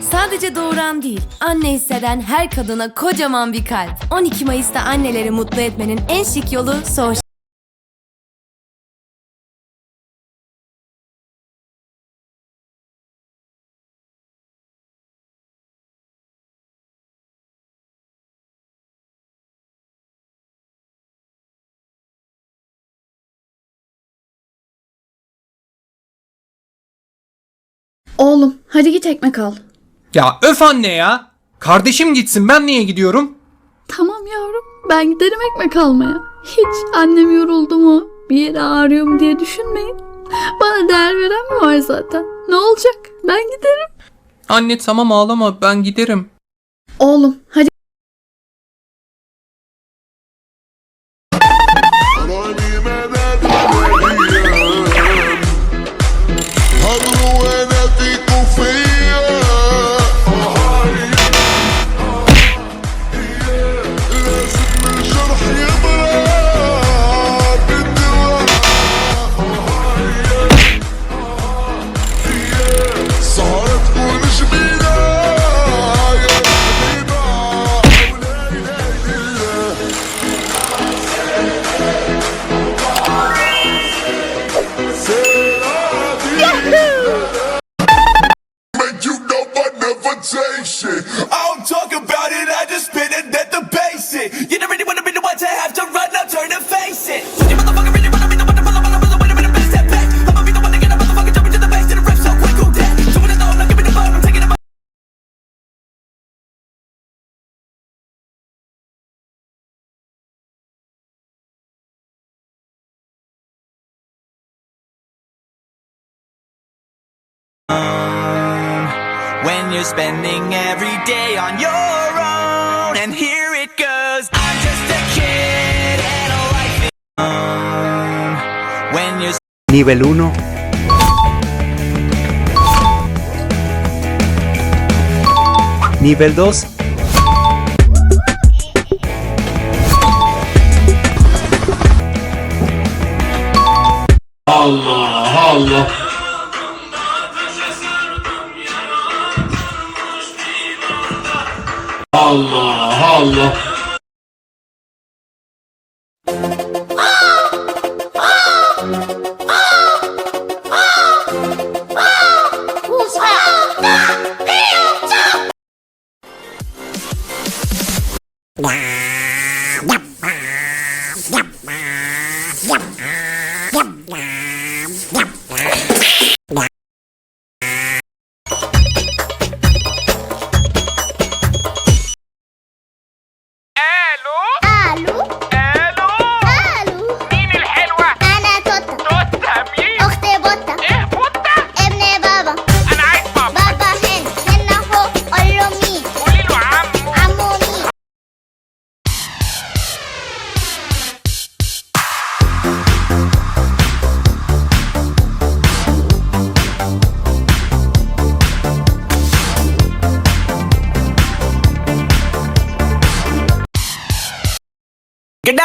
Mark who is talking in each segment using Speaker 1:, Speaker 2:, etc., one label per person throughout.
Speaker 1: Sadece doğuran değil, anne hisseden her kadına kocaman bir kalp. 12 Mayıs'ta anneleri mutlu etmenin en şık yolu Soğuş.
Speaker 2: Oğlum hadi git ekmek al.
Speaker 3: Ya öf anne ya. Kardeşim gitsin ben niye gidiyorum?
Speaker 2: Tamam yavrum ben giderim ekmek almaya. Hiç annem yoruldu mu bir yere ağrıyor mu diye düşünmeyin. Bana değer veren mi var zaten? Ne olacak? Ben giderim.
Speaker 3: Anne tamam ağlama ben giderim.
Speaker 2: Oğlum hadi
Speaker 4: when you're spending every day on your own. And here it goes I'm just a kid and a life is. When you're
Speaker 5: Nivel 1 Nivel 2
Speaker 6: Allah Allah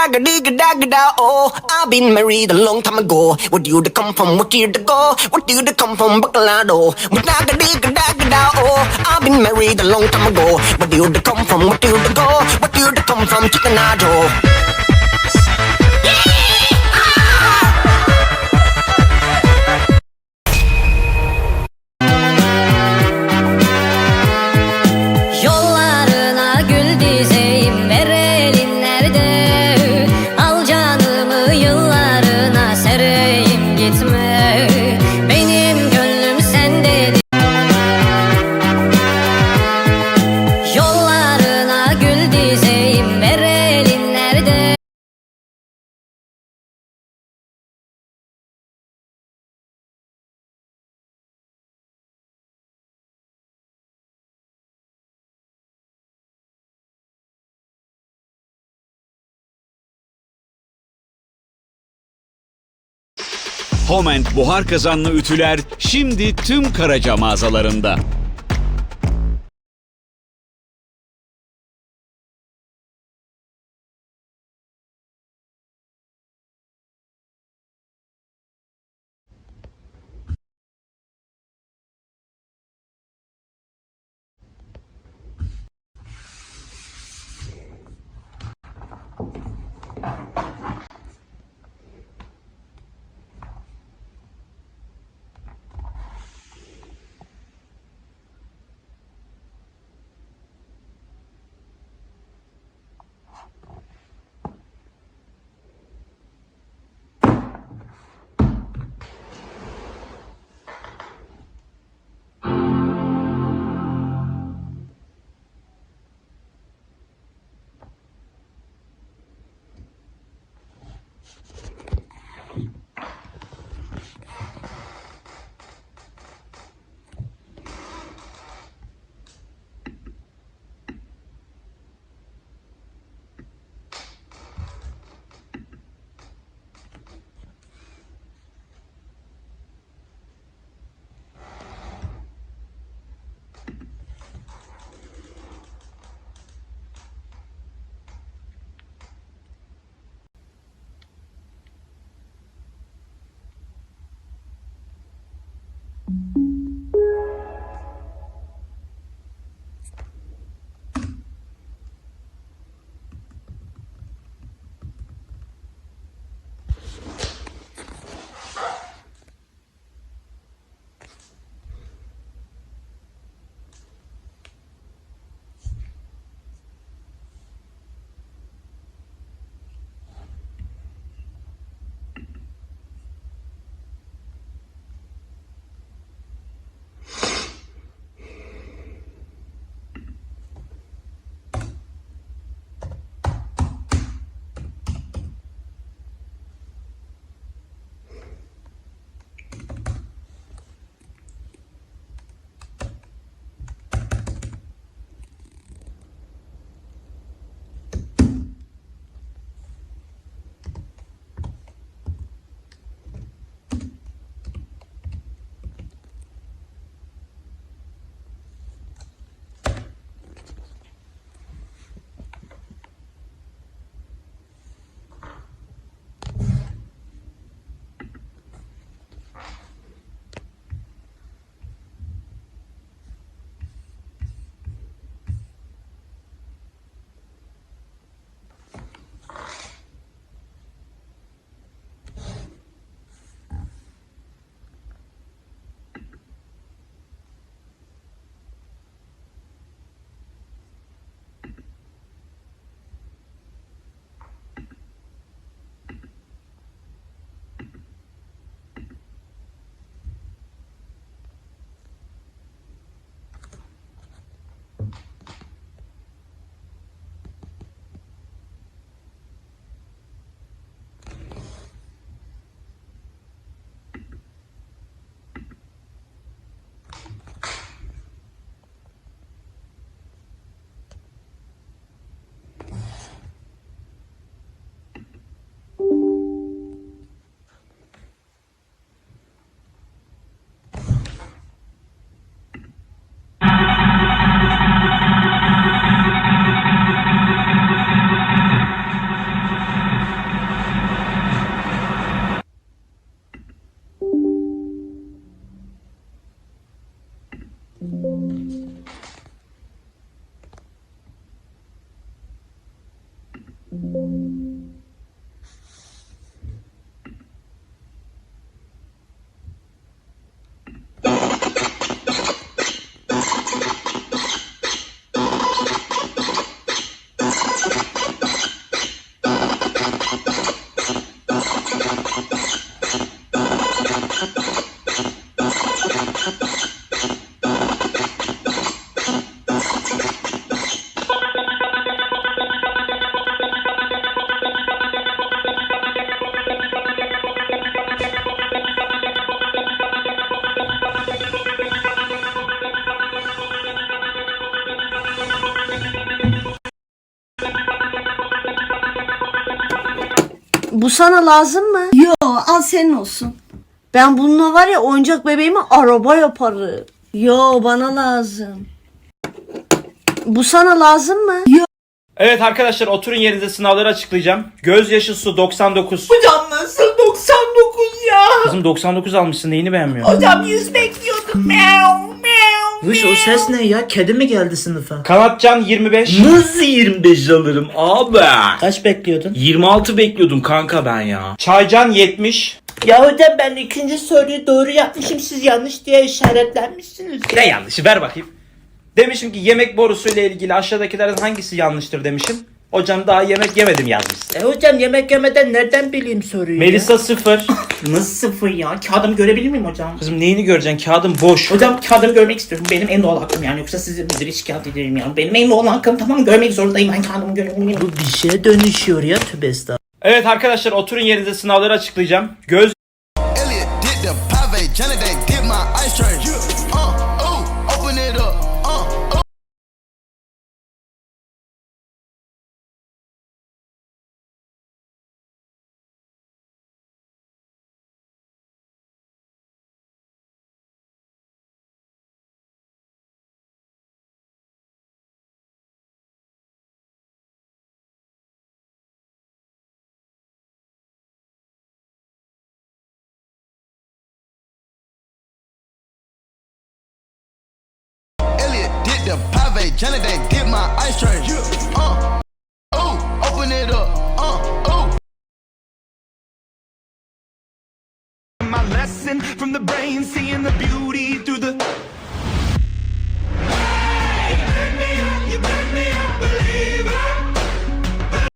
Speaker 7: Gada gada gada gada oh I've been married a long time ago Where do you come from? What year to go? What do you come from? Bacolado Gada gada gada gada oh I've been married a long time ago Where do you come from? What do you go? What do you come from? Chickenado
Speaker 8: Homent buhar kazanlı ütüler şimdi tüm Karaca mağazalarında.
Speaker 9: Sana lazım mı? Yo al senin olsun. Ben bununla var ya oyuncak bebeğimi araba yaparım. Yo bana lazım. Bu sana lazım mı? Yo.
Speaker 10: Evet arkadaşlar oturun yerinize sınavları açıklayacağım. Gözyaşı su 99.
Speaker 11: Hocam nasıl 99 ya?
Speaker 10: Kızım 99 almışsın neyini beğenmiyorsun?
Speaker 11: Hocam 100 bekliyordum. Meow
Speaker 12: Vış o ses ne ya? Kedi mi geldi sınıfa?
Speaker 10: Kanatcan 25.
Speaker 12: Nasıl 25 alırım abi?
Speaker 11: Kaç bekliyordun?
Speaker 12: 26 bekliyordum kanka ben ya.
Speaker 10: Çaycan 70.
Speaker 11: Ya hocam ben ikinci soruyu doğru yapmışım. Siz yanlış diye işaretlenmişsiniz.
Speaker 10: Ne yanlışı ver bakayım. Demişim ki yemek borusuyla ilgili aşağıdakilerden hangisi yanlıştır demişim. Hocam daha yemek yemedim yazmış.
Speaker 11: E hocam yemek yemeden nereden bileyim soruyu
Speaker 10: Melisa 0.
Speaker 11: ya? Nasıl sıfır ya? Kağıdımı görebilir miyim hocam?
Speaker 10: Kızım neyini göreceksin kağıdın boş.
Speaker 11: Hocam kağıdımı görmek istiyorum. Benim en doğal hakkım yani. Yoksa sizi müdüre şikayet ederim yani. Benim en doğal hakkım tamam görmek zorundayım. Ben kağıdımı görebilirim.
Speaker 12: Bu bir şeye dönüşüyor ya tövbe estağfurullah.
Speaker 10: Evet arkadaşlar oturun yerinize sınavları açıklayacağım. Göz
Speaker 13: the pave, they did my ice tray. Uh, ooh, open it up. Uh, ooh. My
Speaker 11: lesson from the brain, seeing the beauty through the.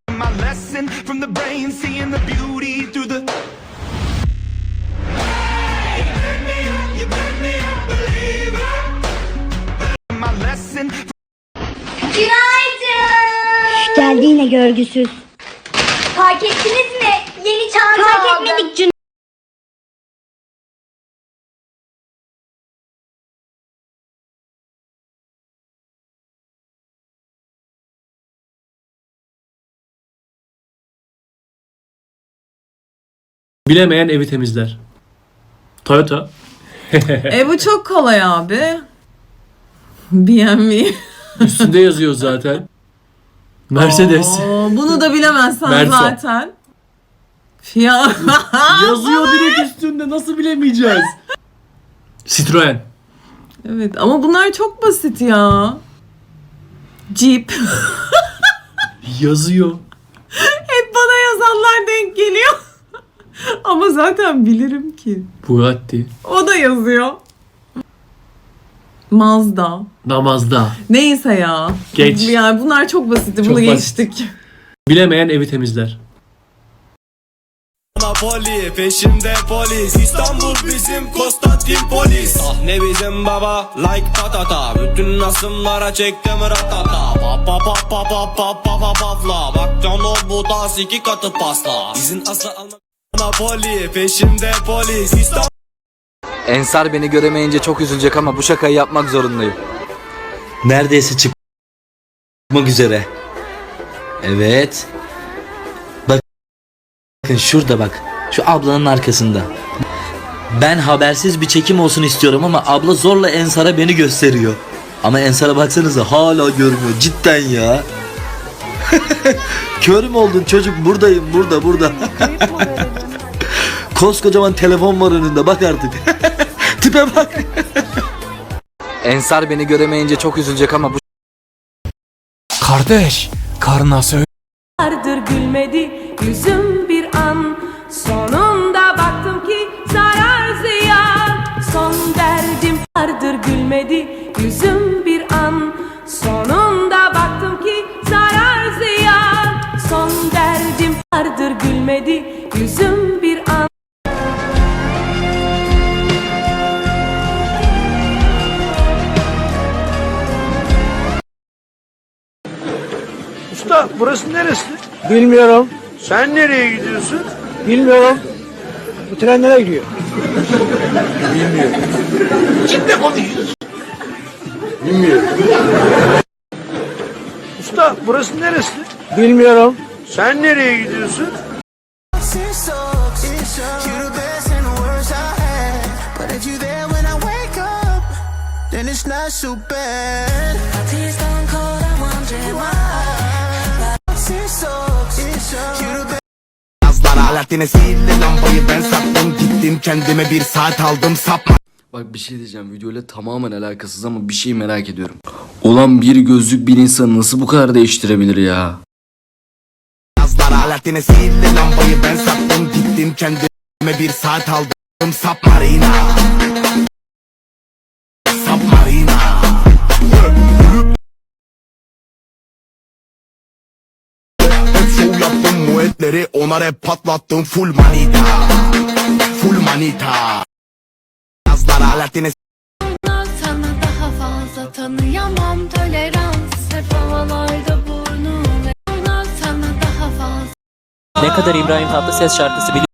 Speaker 11: My lesson from the brain, seeing the beauty through the. Hey, you
Speaker 14: make me a believer. My lesson görgüsüz. Fark ettiniz mi? Yeni çanta Fark etmedik Cün.
Speaker 15: Bilemeyen evi temizler. Toyota.
Speaker 16: E bu çok kolay abi. BMW.
Speaker 15: Üstünde yazıyor zaten. Mercedes.
Speaker 16: Oo, bunu da bilemezsen
Speaker 15: Verso.
Speaker 16: zaten. Fiyat.
Speaker 15: yazıyor direkt üstünde nasıl bilemeyeceğiz? Citroen.
Speaker 16: evet ama bunlar çok basit ya. Jeep.
Speaker 15: Yazıyor.
Speaker 16: Hep bana yazanlar denk geliyor. ama zaten bilirim ki.
Speaker 15: Bugatti.
Speaker 16: O da yazıyor. Mazda.
Speaker 15: Namazda.
Speaker 16: Neyse ya.
Speaker 15: Geç.
Speaker 16: Yani bunlar çok basitti.
Speaker 15: Çok
Speaker 16: Bunu
Speaker 15: basit.
Speaker 16: geçtik.
Speaker 15: Bilemeyen evi temizler.
Speaker 11: Napoli peşimde polis İstanbul bizim Konstantinpolis Ah ne bizim baba like patata Bütün asımlara çektim ratata Pa pa pa pa pa pa pa pa pafla Bak o bu tas iki katı pasla İzin asla alma Napoli peşimde polis İstanbul
Speaker 12: Ensar beni göremeyince çok üzülecek ama bu şakayı yapmak zorundayım. Neredeyse çıkmak üzere. Evet. Bakın şurada bak. Şu ablanın arkasında. Ben habersiz bir çekim olsun istiyorum ama abla zorla Ensar'a beni gösteriyor. Ama Ensar'a baksanıza hala görmüyor cidden ya. Kör mü oldun çocuk buradayım burada burada. Koskocaman telefon var önünde bak artık. Tipe bak. Ensar beni göremeyince çok üzülecek ama bu
Speaker 15: Kardeş, karına söyle.
Speaker 1: Vardır gülmedi yüzüm bir an Sonunda baktım ki zarar ziyan Son derdim vardır gülmedi yüzüm bir an Sonunda baktım ki zarar ziyan Son derdim vardır gülmedi yüzüm
Speaker 17: Usta burası neresi? Bilmiyorum. Sen nereye gidiyorsun? Bilmiyorum. Bu tren nereye gidiyor? Bilmiyorum. Kimle konuşuyorsun? Bilmiyorum. Usta burası neresi? Bilmiyorum. Sen nereye gidiyorsun?
Speaker 11: Then it's not so bad.
Speaker 18: Aletine sihirli lambayı ben sattım. Gittim kendime bir saat aldım. Sapma.
Speaker 12: Bak bir şey diyeceğim videoyla tamamen alakasız ama bir şey merak ediyorum. Olan bir gözlük bir insanı nasıl bu kadar değiştirebilir ya?
Speaker 18: Aletine sihirli lambayı ben sattım. Gittim kendime bir saat aldım. Submarina yaptım muetleri Ona rap patlattım full manita. Full manita. Yazlar aletine
Speaker 2: Sana daha fazla tanıyamam. Tolerans Hep havalarda burnum. Sana daha fazla
Speaker 10: Ne kadar İbrahim Tatlıses şarkısı biliyor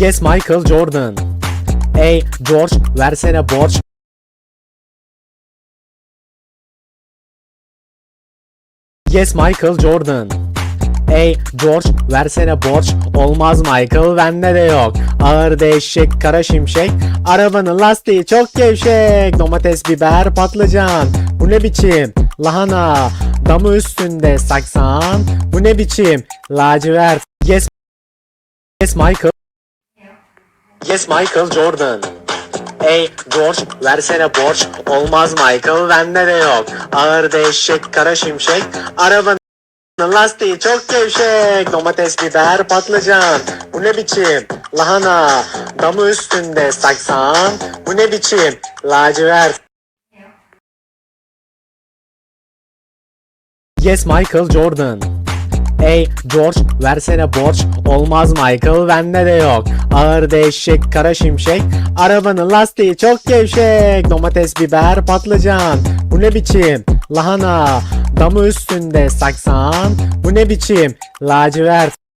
Speaker 17: Yes Michael Jordan. Ey George versene borç. Yes Michael Jordan. Ey George versene borç. Olmaz Michael bende de yok. Ağır değişik kara şimşek. Arabanın lastiği çok gevşek. Domates biber patlıcan. Bu ne biçim? Lahana. Damı üstünde saksan. Bu ne biçim? Lacivert. Yes Yes Michael Yes Michael Jordan. Ey George versene borç. Olmaz Michael bende de yok. Ağır değişik kara şimşek. Arabanın lastiği çok gevşek. Domates biber patlıcan. Bu ne biçim lahana. Damı üstünde saksan. Bu ne biçim lacivert. Yes Michael Jordan. Ey George versene borç. Olmaz Michael bende de yok. Ağır değişik kara şimşek. Arabanın lastiği çok gevşek. Domates biber patlıcan. Bu ne biçim? Lahana. Damı üstünde saksan. Bu ne biçim? Lacivert